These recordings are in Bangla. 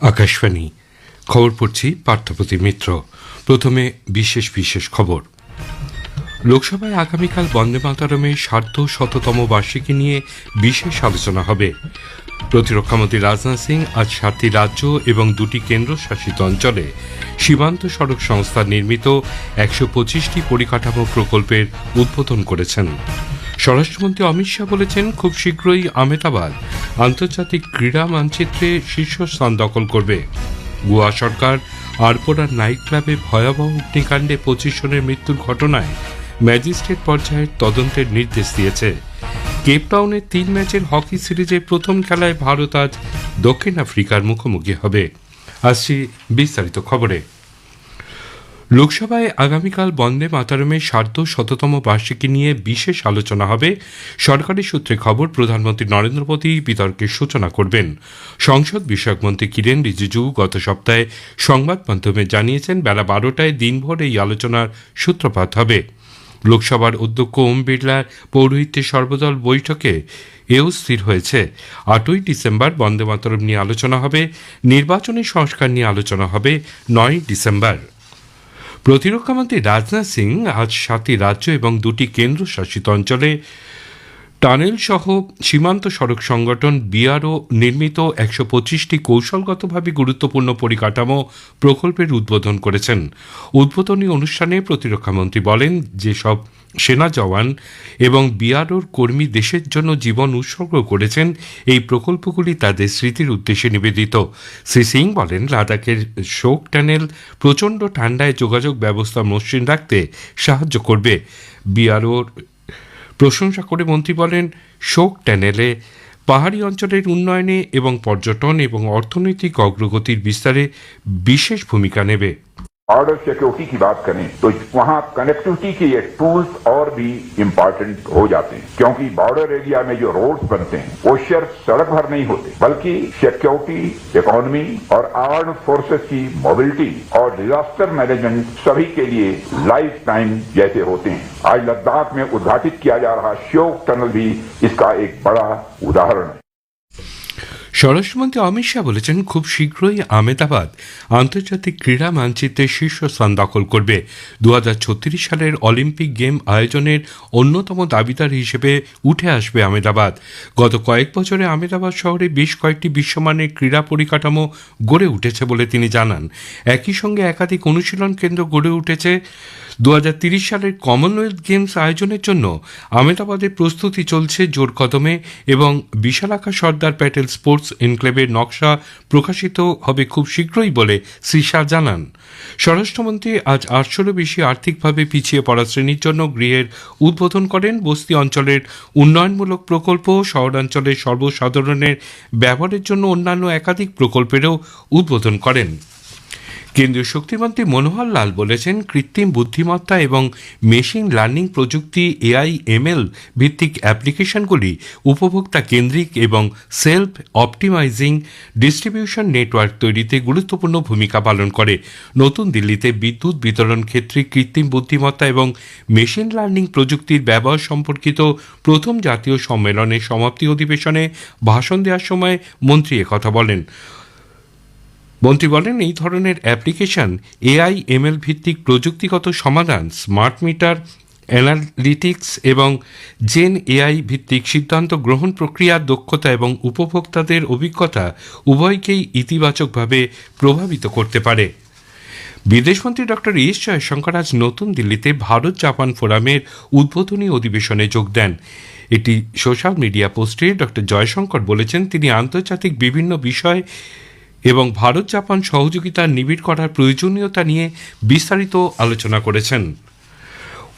আকাশবাণী। খবর পড়ছি পার্থপ্রতি মিত্র। প্রথমে বিশেষ বিশেষ খবর। লোকসভায় আগামীকাল বন্দে মাতারমের সার্ধ শততম বার্ষিকী নিয়ে বিশেষ আলোচনা হবে। প্রতিরক্ষামন্ত্রী রাজনাথ সিং আজ সাতটি রাজ্য এবং দুটি কেন্দ্রশাসিত অঞ্চলে সীমান্ত সড়ক সংস্থা নির্মিত একশো পঁচিশটি পরিকাঠামো প্রকল্পের উদ্বোধন করেছেন। স্বরাষ্ট্রমন্ত্রী অমিত শাহ বলেছেন, খুব শীঘ্রই আমেদাবাদ আন্তর্জাতিক ক্রীড়া মানচিত্রে শীর্ষস্থান দখল করবে। গোয়া সরকার আরপোড়া নাইট ক্লাবে ভয়াবহ অগ্নিকাণ্ডে পঁচিশ জনের মৃত্যুর ঘটনায় ম্যাজিস্ট্রেট পর্যায়ের তদন্তের নির্দেশ দিয়েছে। কেপটাউনের তিন ম্যাচের হকি সিরিজের প্রথম খেলায় ভারত আজ দক্ষিণ আফ্রিকার মুখোমুখি হবে। আসছি বিস্তারিত খবরে। লোকসভায় আগামীকাল বন্দে মাতারমের সার্ধ শততম বার্ষিকী নিয়ে বিশেষ আলোচনা হবে। সরকারি সূত্রে খবর, প্রধানমন্ত্রী নরেন্দ্র মোদী বিতর্কের সূচনা করবেন। সংসদ বিষয়ক মন্ত্রী কিরেন রিজিজু গত সপ্তাহে সংবাদ মাধ্যমে জানিয়েছেন, বেলা বারোটায় দিনভর এই আলোচনার সূত্রপাত হবে। লোকসভার অধ্যক্ষ ওম বিড়লার পৌরোহিত্যে সর্বদল বৈঠকে এও স্থির হয়েছে। আটই ডিসেম্বর বন্দে মাতরম নিয়ে আলোচনা হবে, নির্বাচনী সংস্কার নিয়ে আলোচনা হবে নয় ডিসেম্বর। প্রতিরক্ষামন্ত্রী রাজনাথ সিং আজ সাতটি রাজ্য এবং দুটি কেন্দ্রশাসিত অঞ্চলে টানেল সহ সীমান্ত সড়ক সংগঠন বিআরও নির্মিত একশো পঁচিশটি কৌশলগতভাবে গুরুত্বপূর্ণ পরিকাঠামো প্রকল্পের উদ্বোধন করেছেন। উদ্বোধনী অনুষ্ঠানে প্রতিরক্ষামন্ত্রী বলেন যে সব সেনা জওয়ান এবং বিআরওর কর্মী দেশের জন্য জীবন উৎসর্গ করেছেন, এই প্রকল্পগুলি তাদের স্মৃতির উদ্দেশ্যে নিবেদিত। শ্রী সিং বলেন, লাদাখের শোক টানেল প্রচণ্ড ঠান্ডায় যোগাযোগ ব্যবস্থা মসৃণ রাখতে সাহায্য করবে। বিআরওর প্রশংসা করে মন্ত্রী বলেন, শোক ট্যানেলে পাহাড়ি অঞ্চলের উন্নয়নে এবং পর্যটন এবং অর্থনৈতিক অগ্রগতির বিস্তারে বিশেষ ভূমিকা নেবে। ऑर्डर सिक्योरिटी की बात करें तो वहाँ कनेक्टिविटी के ये टूल्स और भी इम्पोर्टेंट हो जाते हैं। क्योंकि बॉर्डर एरिया में जो रोड्स बनते हैं, वो सिर्फ़ सड़क भर नहीं होते, बल्कि सिक्योरिटी इकोनॉमी और आर्म फोर्सेस की मोबिलिटी और डिजास्टर मैनेजमेंट सभी के लिए लाइफ टाइम जैसे होते हैं। आज लद्दाख में उद्घाटित किया जा रहा श्योक टनल भी इसका एक बड़ा उदाहरण है। স্বরাষ্ট্রমন্ত্রী অমিত শাহ বলেছেন, খুব শীঘ্রই আমেদাবাদ আন্তর্জাতিক ক্রীড়া মানচিত্রে শীর্ষস্থান দখল করবে। দু হাজার ছত্রিশ সালের অলিম্পিক গেম আয়োজনের অন্যতম দাবিদার হিসেবে উঠে আসবে আমেদাবাদ গত কয়েক বছরে আমেদাবাদ শহরে বেশ কয়েকটি বিশ্বমানের ক্রীড়া পরিকাঠামো গড়ে উঠেছে বলে তিনি জানান। একই সঙ্গে একাধিক অনুশীলন কেন্দ্র গড়ে উঠেছে। দু সালের কমনওয়েলথ গেমস আয়োজনের জন্য আমেদাবাদে প্রস্তুতি চলছে জোর কদমে এবং বিশালাকা সর্দার প্যাটেল স্পোর্টস এনক্লেভের নকশা প্রকাশিত হবে খুব শীঘ্রই বলে শ্রী শাহ জানান। স্বরাষ্ট্রমন্ত্রী আজ আটশোরও বেশি আর্থিকভাবে পিছিয়ে পড়া শ্রেণির জন্য গৃহের উদ্বোধন করেন বস্তি অঞ্চলের উন্নয়নমূলক প্রকল্প, শহরাঞ্চলের সর্বসাধারণের ব্যবহারের জন্য অন্যান্য একাধিক প্রকল্পেরও উদ্বোধন করেন। কেন্দ্রীয় শক্তিমন্ত্রী মনোহর লাল বলেছেন, কৃত্রিম বুদ্ধিমত্তা এবং মেশিন লার্নিং প্রযুক্তি, এআই, এমএল ভিত্তিক অ্যাপ্লিকেশনগুলি উপভোক্তা কেন্দ্রিক এবং সেলফ অপটিমাইজিং ডিস্ট্রিবিউশন নেটওয়ার্ক তৈরিতে গুরুত্বপূর্ণ ভূমিকা পালন করে। নতুন দিল্লিতে বিদ্যুৎ বিতরণ ক্ষেত্রে কৃত্রিম বুদ্ধিমত্তা এবং মেশিন লার্নিং প্রযুক্তির ব্যবহার সম্পর্কিত প্রথম জাতীয় সম্মেলনের সমাপ্তি অধিবেশনে ভাষণ দেওয়ার সময় মন্ত্রী একথা বলেন। মন্ত্রী বলেন, এই ধরনের অ্যাপ্লিকেশন এআই, এমএল ভিত্তিক প্রযুক্তিগত সমাধান, স্মার্ট মিটার, অ্যানালিটিক্স এবং জেন এআই ভিত্তিক সিদ্ধান্ত গ্রহণ প্রক্রিয়ার দক্ষতা এবং উপভোক্তাদের অভিজ্ঞতা উভয়কেই ইতিবাচকভাবে প্রভাবিত করতে পারে। বিদেশমন্ত্রী ডক্টর এস জয়শঙ্কর আজ নতুন দিল্লিতে ভারত জাপান ফোরামের উদ্বোধনী অধিবেশনে যোগ দেন। একটি সোশ্যাল মিডিয়া পোস্টে ডক্টর জয়শঙ্কর বলেছেন, তিনি আন্তর্জাতিক বিভিন্ন বিষয় এবং ভারত জাপান সহযোগিতা নিবিড় করার প্রয়োজনীয়তা নিয়ে বিস্তারিত আলোচনা করেছেন।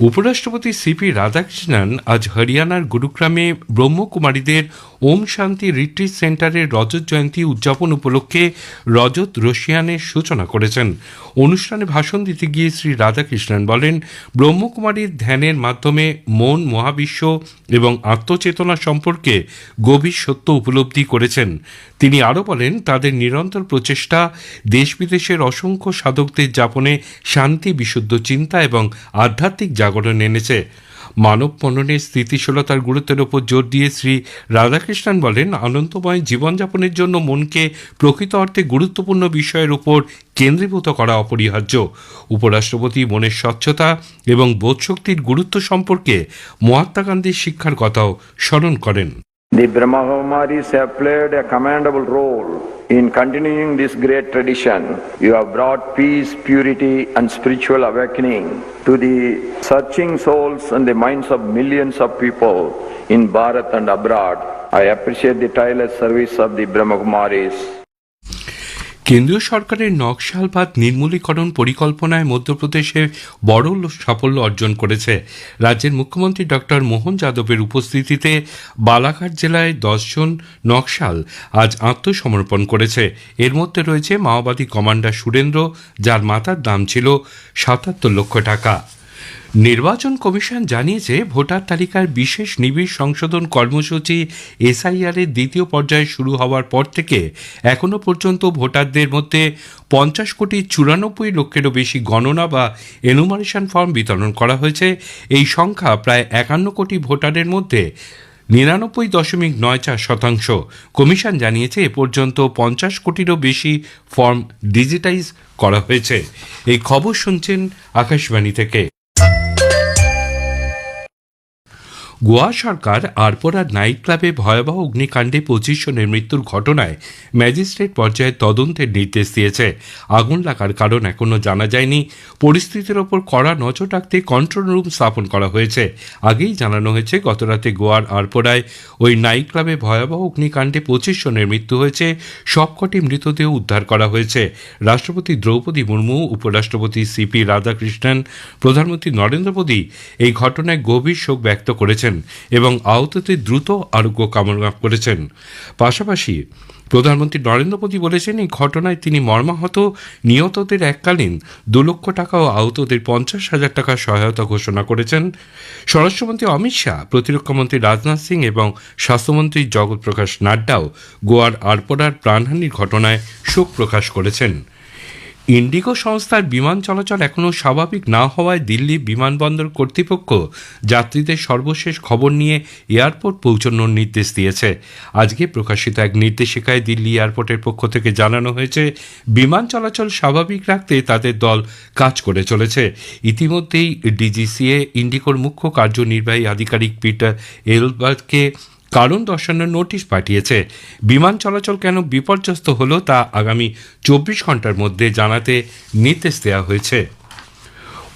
উপরাষ্ট্রপতি সিপি রাধাকৃষ্ণন আজ হরিয়ানার গুরুগ্রামে ব্রহ্মকুমারীদের ওম শান্তি রিট্রিট সেন্টারের রজত জয়ন্তী উদযাপন উপলক্ষে রজত রশিয়ানের সূচনা করেছেন। অনুষ্ঠানে ভাষণ দিতে গিয়ে শ্রী রাধাকৃষ্ণন বলেন, ব্রহ্মকুমারীর ধ্যানের মাধ্যমে মন মহাবিশ্ব এবং আত্মচেতনা সম্পর্কে গভীর সত্য উপলব্ধি করেছেন। তিনি আরও বলেন, তাদের নিরন্তর প্রচেষ্টা দেশ বিদেশের অসংখ্য সাধকদের যাপনে শান্তি, বিশুদ্ধ চিন্তা এবং আধ্যাত্মিক এনেছে মানব মননের স্থিতিশীলতার গুরুত্বের ওপর জোর দিয়ে শ্রী রাধাকৃষ্ণন বলেন, আনন্দময় জীবনযাপনের জন্য মনকে প্রকৃত অর্থে গুরুত্বপূর্ণ বিষয়ের উপর কেন্দ্রীভূত করা অপরিহার্য। উপরাষ্ট্রপতি মনের স্বচ্ছতা এবং বোধশক্তির গুরুত্ব সম্পর্কে মহাত্মা গান্ধীর শিক্ষার কথাও স্মরণ করেন। The Brahmakumaris have played a commendable role in continuing this great tradition. You have brought peace, purity, and spiritual awakening to the searching souls and the minds of millions of people in Bharat and abroad. I appreciate the tireless service of the Brahmakumaris. কেন্দ্রীয় সরকারের নকশালবাদ নির্মূলীকরণ পরিকল্পনায় মধ্যপ্রদেশে বড় সাফল্য অর্জন করেছে। রাজ্যের মুখ্যমন্ত্রী ডক্টর মোহন যাদবের উপস্থিতিতে বালাঘাট জেলায় দশজন নকশাল আজ আত্মসমর্পণ করেছে। এর মধ্যে রয়েছে মাওবাদী কমান্ডার সুরেন্দ্র, যার মাতার দাম ছিল সাতাত্তর লক্ষ টাকা। নির্বাচন কমিশন জানিয়েছে ভোটার তালিকার বিশেষ নিবিড় সংশোধন কর্মসূচি এসআইআর এর দ্বিতীয় পর্যায়ে শুরু হওয়ার পর থেকে এখনও পর্যন্ত ভোটারদের মধ্যে পঞ্চাশ কোটি চুরানব্বই লক্ষেরও বেশি গণনা বা এনুমারেশন ফর্ম বিতরণ করা হয়েছে। এই সংখ্যা প্রায় একান্ন কোটি ভোটারের মধ্যে নিরানব্বই দশমিক নয় চার শতাংশ। কমিশন জানিয়েছে এ পর্যন্ত পঞ্চাশ কোটিরও বেশি ফর্ম ডিজিটাইজ করা হয়েছে। এই খবর শুনছেন আকাশবাণী থেকে। গোয়া সরকার আরপোরা নাইট ক্লাবে ভয়াবহ অগ্নিকাণ্ডে পঁচিশ জনের মৃত্যুর ঘটনায় ম্যাজিস্ট্রেট পর্যায়ে তদন্তের নির্দেশ দিয়েছে। আগুন লাগার কারণ এখনও জানা যায়নি। পরিস্থিতির ওপর কড়া নজর রাখতে কন্ট্রোল রুম স্থাপন করা হয়েছে। আগেই জানানো হয়েছে, গতরাতে গোয়ার আরপোরায় ওই নাইট ক্লাবে ভয়াবহ অগ্নিকাণ্ডে পঁচিশ জনের মৃত্যু হয়েছে। সবকটি মৃতদেহ উদ্ধার করা হয়েছে। রাষ্ট্রপতি দ্রৌপদী মুর্মু, উপরাষ্ট্রপতি সিপি রাধাকৃষ্ণন, প্রধানমন্ত্রী নরেন্দ্র মোদী এই ঘটনায় গভীর শোক ব্যক্ত করেছেন। এবং আহতদের দ্রুত আরোগ্য কামনা করেছেন। পাশাপাশি প্রধানমন্ত্রী নরেন্দ্র মোদী বলেছেন, এই ঘটনায় তিনি মর্মাহত। নিহতদের এককালীন দু লক্ষ টাকা ও আহতদের পঞ্চাশ হাজার টাকার সহায়তা ঘোষণা করেছেন। স্বরাষ্ট্রমন্ত্রী অমিত শাহ প্রতিরক্ষামন্ত্রী রাজনাথ সিং এবং স্বাস্থ্যমন্ত্রী জগৎ প্রকাশ নাড্ডাও গোয়ার আরপোড়ার প্রাণহানির ঘটনায় শোক প্রকাশ করেছেন। ইন্ডিগো সংস্থার বিমান চলাচল এখনও স্বাভাবিক না হওয়ায় দিল্লি বিমানবন্দর কর্তৃপক্ষ যাত্রীদের সর্বশেষ খবর নিয়ে এয়ারপোর্ট পৌঁছানোর নির্দেশ দিয়েছে। আজকে প্রকাশিত এক নির্দেশিকায় দিল্লি এয়ারপোর্টের পক্ষ থেকে জানানো হয়েছে, বিমান চলাচল স্বাভাবিক রাখতে তাদের দল কাজ করে চলেছে। ইতিমধ্যেই ডিজিসিএ ইন্ডিগোর মুখ্য কার্যনির্বাহী আধিকারিক পিটার এলবার্টকে কারণ দর্শানোর নোটিশ পাঠিয়েছে। বিমান চলাচল কেন বিপর্যস্ত হলো তা আগামী চব্বিশ ঘণ্টার মধ্যে জানাতে নির্দেশ দেওয়া হয়েছে।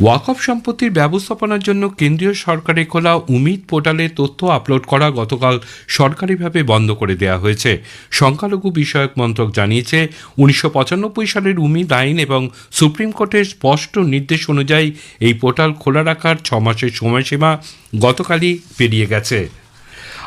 ওয়াকফ সম্পত্তির ব্যবস্থাপনার জন্য কেন্দ্রীয় সরকারে খোলা উমিদ পোর্টালে তথ্য আপলোড করা গতকাল সরকারিভাবে বন্ধ করে দেওয়া হয়েছে। সংখ্যালঘু বিষয়ক মন্ত্রক জানিয়েছে, উনিশশো পঁচানব্বই সালের উমিদ আইন এবং সুপ্রিম কোর্টের স্পষ্ট নির্দেশ অনুযায়ী এই পোর্টাল খোলা রাখার ছ মাসের সময়সীমা গতকালই পেরিয়ে গেছে।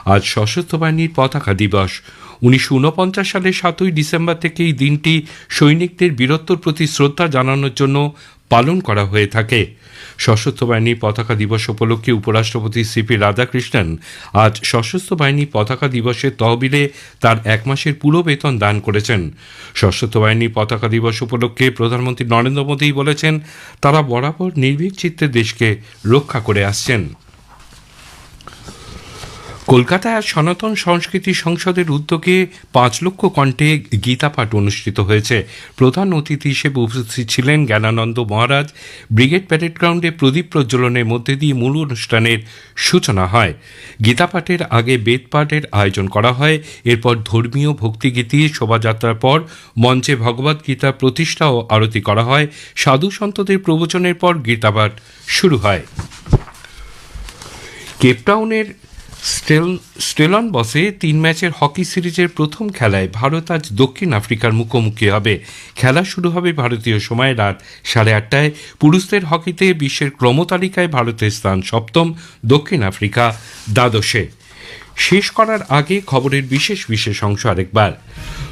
আজ সশস্ত্র বাহিনীর পতাকা দিবস। উনিশশো উনপঞ্চাশ সালের সাতই ডিসেম্বর থেকে এই দিনটি সৈনিকদের বীরত্বর প্রতি শ্রদ্ধা জানানোর জন্য পালন করা হয়ে থাকে। সশস্ত্র বাহিনীর পতাকা দিবস উপলক্ষে উপরাষ্ট্রপতি সিপি রাধাকৃষ্ণন আজ সশস্ত্র বাহিনী পতাকা দিবসের তহবিলে তার এক মাসের পুরো বেতন দান করেছেন। সশস্ত্র বাহিনীর পতাকা দিবস উপলক্ষে প্রধানমন্ত্রী নরেন্দ্র মোদী বলেছেন, তারা বরাবর নির্ভীক চিত্তে দেশকে রক্ষা করে আসছেন। কলকাতায় সনাতন সংস্কৃতি সংসদের উদ্যোগে পাঁচ লক্ষ কণ্ঠে গীতা পাঠ অনুষ্ঠিত হয়েছে। প্রধান অতিথি হিসেবে উপস্থিত ছিলেন জ্ঞানানন্দ মহারাজ। ব্রিগেড প্যারেড গ্রাউন্ডে প্রদীপ প্রজ্বলনের মধ্যে দিয়ে মূল অনুষ্ঠানের সূচনা হয়। গীতা পাঠের আগে বেদ পাঠের আয়োজন করা হয়। এরপর ধর্মীয় ভক্তিগীতি, শোভাযাত্রার পর মঞ্চে ভগবত গীতা প্রতিষ্ঠা ও আরতি করা হয়। সাধু সন্তদের প্রবচনের পর গীতা পাঠ শুরু হয়। কেপটাউনের স্টেল স্টেলন বসে তিন ম্যাচের হকি সিরিজের প্রথম খেলায় ভারত আজ দক্ষিণ আফ্রিকার মুখোমুখি হবে। খেলা শুরু হবে ভারতীয় সময় রাত সাড়ে আটটায়। পুরুষদের হকিতে বিশ্বের ক্রমতালিকায় ভারতের স্থান সপ্তম, দক্ষিণ আফ্রিকা দ্বাদশে। শেষ করার আগে খবরের বিশেষ বিশেষ অংশ আরেকবার।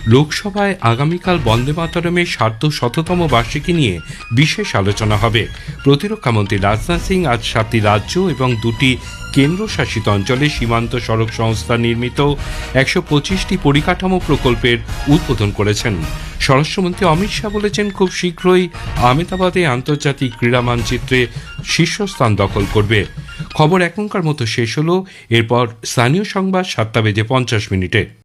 লোকসভায় আগামীকাল বন্দে মাতরমের সার্ধ শততম বার্ষিকী নিয়ে বিশেষ আলোচনা হবে। প্রতিরক্ষামন্ত্রী রাজনাথ সিং আজ সাতটি রাজ্য এবং দুটি কেন্দ্রশাসিত অঞ্চলে সীমান্ত সড়ক সংস্থা নির্মিত একশো পঁচিশটি পরিকাঠামো প্রকল্পের উদ্বোধন করেছেন। স্বরাষ্ট্রমন্ত্রী অমিত শাহ বলেছেন, খুব শীঘ্রই আহমেদাবাদে আন্তর্জাতিক ক্রীড়া মানচিত্রে শীর্ষস্থান দখল করবে। খবর এখনকার মতো শেষ হলো। এরপর স্থানীয় সংবাদ সাতটা বেজে পঞ্চাশ মিনিটে।